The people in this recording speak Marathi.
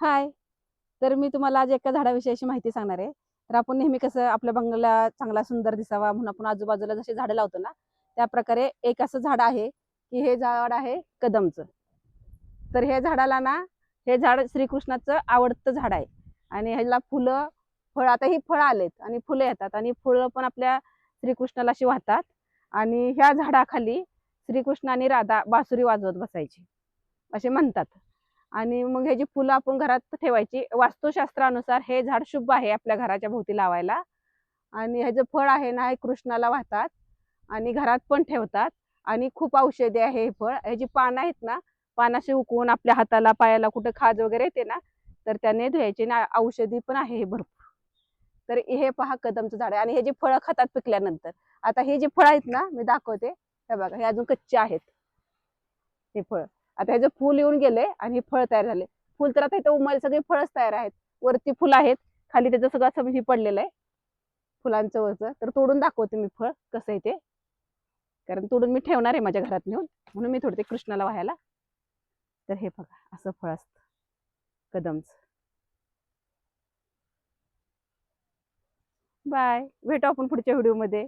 हाय. तर मी तुम्हाला आज एका झाडाविषयी अशी माहिती सांगणार आहे. तर आपण नेहमी कसं आपल्या बंगला चांगला सुंदर दिसावा म्हणून आपण आजूबाजूला जसे झाडं लावतो ना त्या प्रकारे एक असं झाड आहे की हे झाड आहे कदमचं. तर हे झाडाला ना हे झाड श्रीकृष्णाचं आवडतं झाड आहे. आणि ह्याला फुलं फळ आता ही फळं आलेत आणि फुलं येतात आणि फुलं पण आपल्या श्रीकृष्णाला अशी वाहतात. आणि ह्या झाडाखाली श्रीकृष्ण आणि राधा बासुरी वाजवत बसायची. असे म्हणतात. आणि मग ह्याची फुलं आपण घरात ठेवायची वास्तुशास्त्रानुसार हे झाड शुभ आहे आपल्या घराच्या भोवती लावायला. आणि ह्याचं फळ आहे ना हे कृष्णाला वाहतात आणि घरात पण ठेवतात. आणि खूप औषधी आहे हे फळ. ह्याची पानं आहेत ना पानाशी उकवून आपल्या हाताला पायाला कुठं खाज वगैरे येते ना तर त्याने धुवायचे ना औषधी पण आहे हे भरपूर. तर हे पहा कदमचं झाड आहे. आणि हे जे फळं खातात पिकल्यानंतर. आता हे जे फळं आहेत ना मी दाखवते. हे बघा हे अजून कच्चे आहेत. हे फळ. आता ह्याचं फुल येऊन गेले आणि हे फळ तयार झाले. फुल तर आता इथं उमाले सगळे फळच तयार आहेत. वरती फुलं आहेत. खाली त्याचं सगळं असं हे पडलेलं आहे. फुलांचं वरचं. तर तोडून दाखवते मी फळ कसं आहे ते. कारण तोडून मी ठेवणार आहे माझ्या घरात नेऊन. म्हणून मी थोडं ते कृष्णाला व्हायला. तर हे बघा असं फळ असतं. कदमचं. बाय. भेटू आपण पुढच्या व्हिडिओमध्ये.